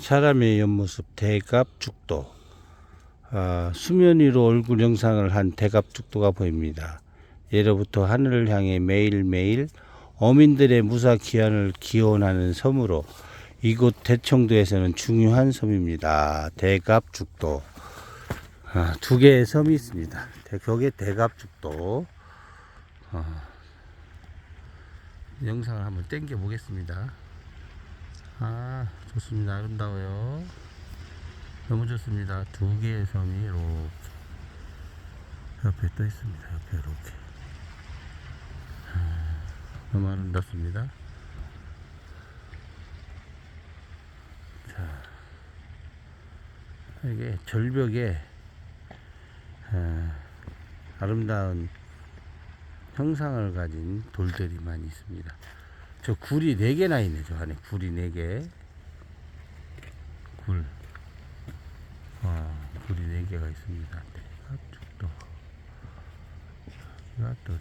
사람의 옆모습 대갑죽도 아, 수면 위로 얼굴 영상을 한 대갑죽도가 보입니다. 예로부터 하늘을 향해 매일매일 어민들의 무사 귀환을 기원하는 섬으로 이곳 대청도에서는 중요한 섬입니다. 대갑죽도 아, 두 개의 섬이 있습니다. 대- 거기에 대갑죽도 아, 영상을 한번 땡겨 보겠습니다. 아 좋습니다. 아름다워요. 너무 좋습니다. 두 개의 섬이 이렇게 옆에 또 있습니다. 옆에 이렇게 아, 너무 아름답습니다. 자 이게 절벽에 아, 아름다운 형상을 가진 돌들이 많이 있습니다. 저 굴이 네 개나 있네. 저 안에 굴이 네 개. 굴. 아, 굴이 네 개가 있습니다. 대각죽도. 여기가 또